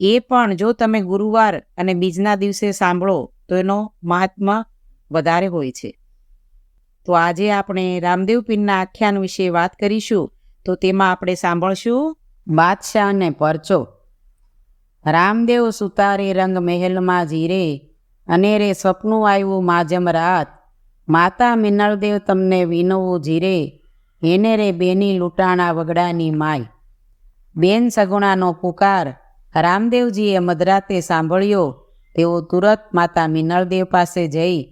એ પણ જો તમે ગુરુવાર અને બીજના દિવસે સાંભળો, તો એનો મહાત્મા વધારે હોય છે. તો આજે આપણે રામદેવ પીરના આખ્યાન વિશે વાત કરીશું, તો તેમાં આપણે સાંભળશું બાદશાહ અને પરચો. રામદેવ સુતારે રંગ મહેલમાં જીરે, અને રે સપનું આવ્યું માજમ રાત. માતા મિનળદેવ તમને વિનવું જીરે, એને રે બેની લૂંટાણા વગડાની માય. બેન સગુણાનો પુકાર રામદેવજીએ મધરાતે સાંભળ્યો, તેઓ તુરત માતા મિનળદેવ પાસે જઈ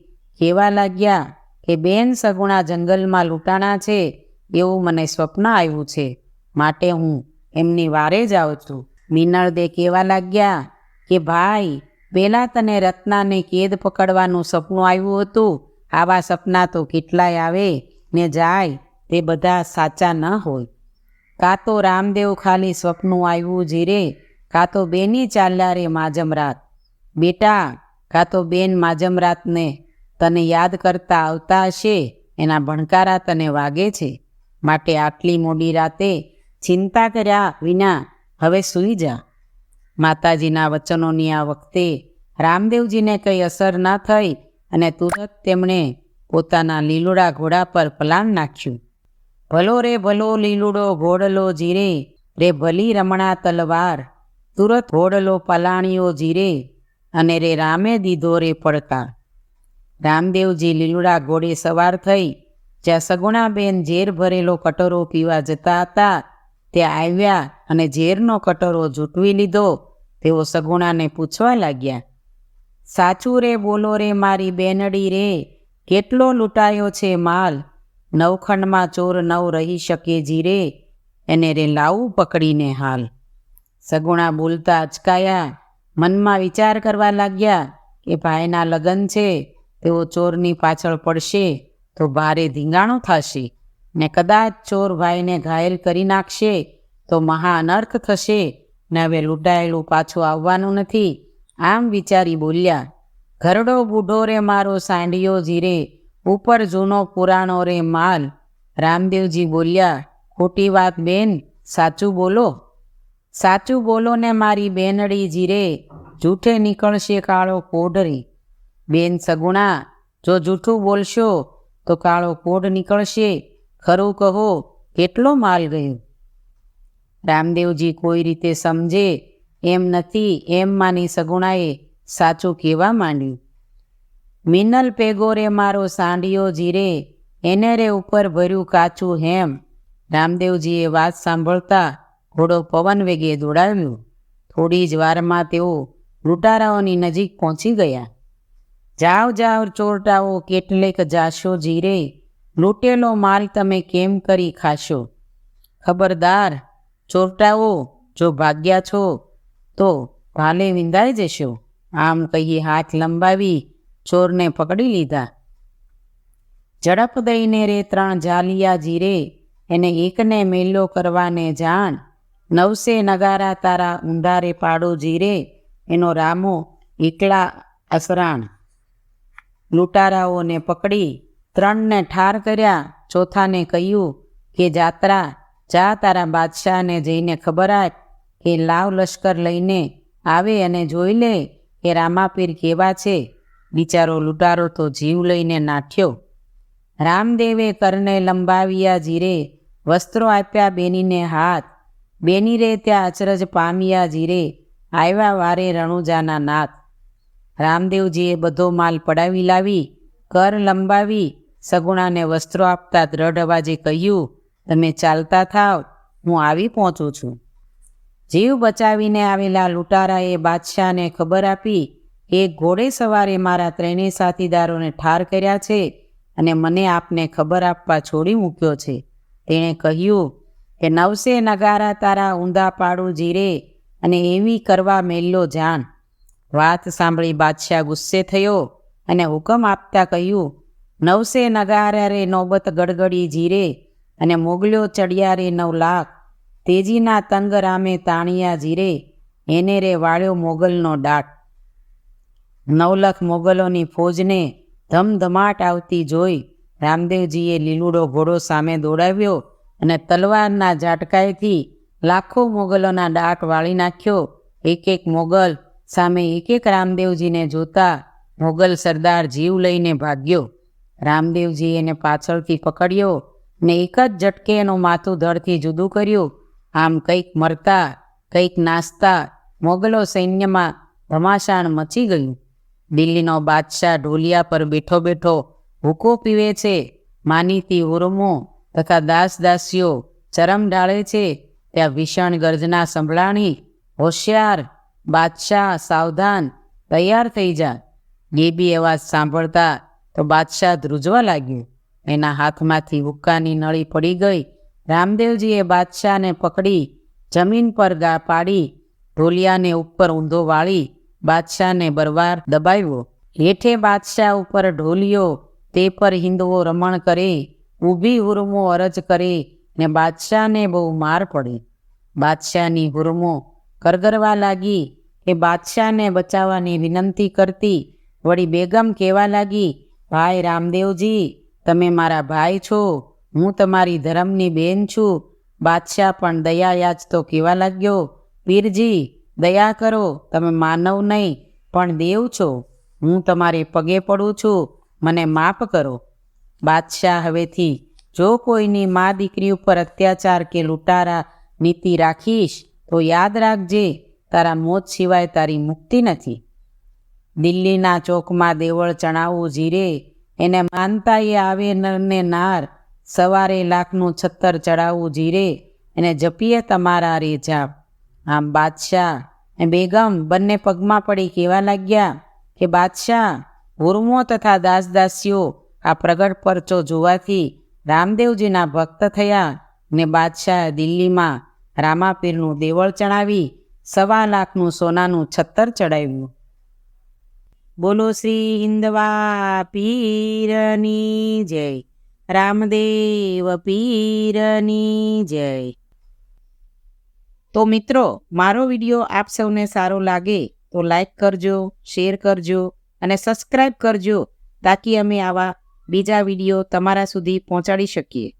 કહેવા લાગ્યા કે, બેન, સગુણા જંગલમાં લૂંટાણા છે, એવું મને સ્વપ્ન આવ્યું છે, માટે હું એમની વારે જ આવું છું. મિનળદે કહેવા લાગ્યા કે, ભાઈ, પહેલાં તને રત્નાને કેદ પકડવાનું સપનું આવ્યું હતું, આવા સપના તો કેટલાય આવે, ને જાય, તે બધા સાચા ન હોય. કાં તો રામદેવ ખાલી સ્વપ્નું આવ્યું જીરે કાં તો બેની ચાલ્યા રે માજમરાત. બેટા, કાં તો બેન માજમરાતને તને યાદ કરતા આવતા હશે, એના ભણકારા તને વાગે છે. માટે આટલી મોડી રાતે ચિંતા કર્યા વિના હવે સૂઈ જા. માતાજીના વચનોની આ વખતે રામદેવજીને કંઈ અસર ન થઈ અને તુરત તેમણે પોતાના લીલુડા ઘોડા પર પલાણ નાખ્યું. ભલો રે ભલો લીલુડો ઘોડલો જીરે, રે ભલી રમણા તલવાર. તુરત ઘોડલો પલાણીઓ જીરે અને રે રામે દીધો રે પડકાર રામદેવજી લીલુડા ઘોડે સવાર થઈ, જ્યાં સગુણાબેન ઝેર ભરેલો કટોરો પીવા જતા હતા, ત્યાં આવ્યા અને ઝેરનો કટોરો જૂટવી લીધો, તેઓ સગુણાને પૂછવા લાગ્યા, સાચું રે, બોલો રે, મારી બેનડી રે, કેટલો લૂંટાયો છે માલ? નવખંડમાં ચોર નવ રહી શકે જીરે, એને રે લાવું પકડીને હાલ. સગુણા બોલતા અચકાયા, મનમાં વિચાર કરવા લાગ્યા કે ભાઈના લગ્ન છે, તેઓ ચોરની પાછળ પડશે તો ભારે ધીંગાણું થશે. ને કદાચ ચોર ભાઈને ઘાયલ કરી નાખશે તો મહા અનર્થ થશે. ને હવે લૂંટાયેલું પાછું આવવાનું નથી. આમ વિચારી બોલ્યા, ઘરડો બુઢો રે મારો સાંડિયો જીરે ઉપર જૂનો પુરાણો રે માલ. રામદેવજી બોલ્યા, ખોટી વાત બેન, સાચું બોલો. સાચું બોલો ને મારી બેનડી જીરે, જૂઠે નીકળશે કાળો કોઢરી. બેન સગુણા, જો જૂઠું બોલશો તો કાળો કોઢ નીકળશે. ખરું કહો, કેટલો માલ ગયો? રામદેવજી કોઈ રીતે સમજે એમ નથી, એમ માની સગુણાએ સાચું કહેવા માંડ્યું. મિનલ પેગોરે મારો સાંડિયો જીરે, એને રે ઉપર ભર્યું કાચું હેમ. રામદેવજીએ વાત સાંભળતા ઘોડો પવન વેગે દોડાવ્યો. થોડી જ વારમાં તેઓ લૂંટારાઓની નજીક પહોંચી ગયા. જાવ જાવ, ચોરટાઓ, કેટલેક જાશો જીરે, લૂંટેલો માલ તમે કેમ કરી ખાશો? ખબરદાર, ચોરટાઓ, જો ભાગ્યા છો, તો ભાલે વિંધાઈ જશો. આમ કહી હાથ લંબાવી, ચોરને પકડી લીધા. ઝડપ દઈને રે ત્રણ જાલિયા જીરે, એને એકને મેલો કરવાને જાણ નવસે નગારા તારા ઊંડારે પાડો જીરે, એનો રામો એકલા અસરાણ. લૂંટારાઓને પકડી ત્રણને ઠાર કર્યા, ચોથાને કહ્યું કે, જાત્રા, જા તારા બાદશાહને જઈને ખબર આપ કે લાવ લશ્કર લઈને આવે અને જોઈ લે કે રામાપીર કેવા છે. બિચારો લૂંટારો તો જીવ લઈને નાઠ્યો. રામદેવે કરને લંબાવ્યા જીરે, વસ્ત્રો આપ્યા બેનીને હાથ બેની રે ત્યાં અચરજ પામ્યા જીરે આવ્યા વારે રણુજાના નાથ. રામદેવજીએ બધો માલ પડાવી લાવી, કર લંબાવી, સગુણાને વસ્ત્રો આપતા દ્રઢ અવાજે કહ્યું, તમે ચાલતા થાવ, હું આવી પહોંચું છું. જીવ બચાવીને આવેલા લૂંટારાએ બાદશાહને ખબર આપી કે ઘોડે સવારે મારા ત્રણેય સાથીદારોને ઠાર કર્યા છે અને મને આપને ખબર આપવા છોડી મૂક્યો છે. તેણે કહ્યું કે નવસે નગારા તારા ઊંધા પાડું જીરે અને એવી કરવા મેલ્લો જાણ વાત સાંભળી બાદશાહ ગુસ્સે થયો અને હુકમ આપતા કહ્યું, નવસે નગારા રે નોબત ગડગડી જીરે અને મોગલ્યો ચડિયા રે નવ લાખ. તેજીના તંગ રામે તાણિયા જીરે, એને રે વાળ્યો મોગલનો દાટ નવલખ મોગલોની ફોજને ધમધમાટ આવતી જોઈ રામદેવજીએ લીલુડો ઘોડો સામે દોડાવ્યો અને તલવારના ઝાટકાએથી લાખો મોગલોના ડાક વાળી નાખ્યો. એક એક મોગલ સામે એક એક રામદેવજીને જોતા મોગલ સરદાર જીવ લઈને ભાગ્યો. રામદેવજી એને પાછળથી પકડ્યો ને એક જ ઝટકે એનું માથું ધડથી જુદું કર્યું. આમ કંઈક મરતા, કંઈક નાસ્તા મોગલો સૈન્યમાં ધમાસાણ મચી ગયું. દિલ્હીનો બાદશાહ ઢોલિયા પર બેઠો બેઠો ભૂકો પીવે છે. માનીતી ઉર્મો તથા દાસ દાસીઓ ચરમ ડાળે છે. ત્યાં ભીષણ ગર્જના સંભળાણી, હોશિયાર, બાદશાહ, સાવધાન, તૈયાર થઈ જા. ગેબી અવાજ સાંભળતા તો બાદશાહ ધ્રુજવા લાગ્યું. એના હાથમાંથી હુક્કાની નળી પડી ગઈ. રામદેવજીએ બાદશાહને પકડી, જમીન પર ગા પાડી, ઢોલિયાને ઉપર ઊંધો વાળી, બાદશાહને બરવાર દબાવ્યો. હેઠે બાદશાહ ઉપર ઢોલિયો, તે પર હિંદુઓ રમણ કરે. ઊભી હુરમો અરજ કરી ને બાદશાહને બહુ માર પડી. બાદશાહની હુરમો કરગરવા લાગી એ બાદશાહને બચાવવાની વિનંતી કરતી વળી બેગમ કહેવા લાગી, ભાઈ રામદેવજી, તમે મારા ભાઈ છો, હું તમારી ધર્મની બેન છું. બાદશાહ પણ દયા યાચતો કહેવા લાગ્યો, પીરજી, દયા કરો, તમે માનવ નહીં, પણ દેવ છો. હું તમારે પગે પડું છું, મને માફ કરો. બાદશાહ હવેથી, જો કોઈની મા દીકરી ઉપર અત્યાચાર કે લૂંટારા નીતિ રાખીશ, તો યાદ રાખજે, તારા મોત સિવાય તારી મુક્તિ નથી. દિલ્હીના ચોકમાં દેવળ ચણાવવું જીરે એને માનતા એ આવે નરને નાર. સવારે લાખનું છત્તર ચડાવવું જીરે એને જપીએ તમારા રે જાપ આમ બાદશાહ, એ બેગમ, બંને પગમાં પડી કહેવા લાગ્યા કે, બાદશાહ, હુરમો તથા દાસ દાસીઓ આ પ્રગટ પરચો જોવાથી રામદેવજીના ભક્ત થયા ને બાદશાહ દિલ્હીમાં રામાપીરનું દેવળ ચણાવી સવા લાખનું સોનાનું છત્તર ચડાવ્યું. બોલો શ્રી હિન્દવા પીરની જય, રામદેવ પીરની જય. તો મિત્રો, મારો વીડિયો આપ સૌને સારો લાગે તો લાઈક કરજો, શેર કરજો અને સબસ્ક્રાઈબ કરજો તાકી અમે આવા બીજા વીડિયો તમારા સુધી પહોંચાડી શકીએ.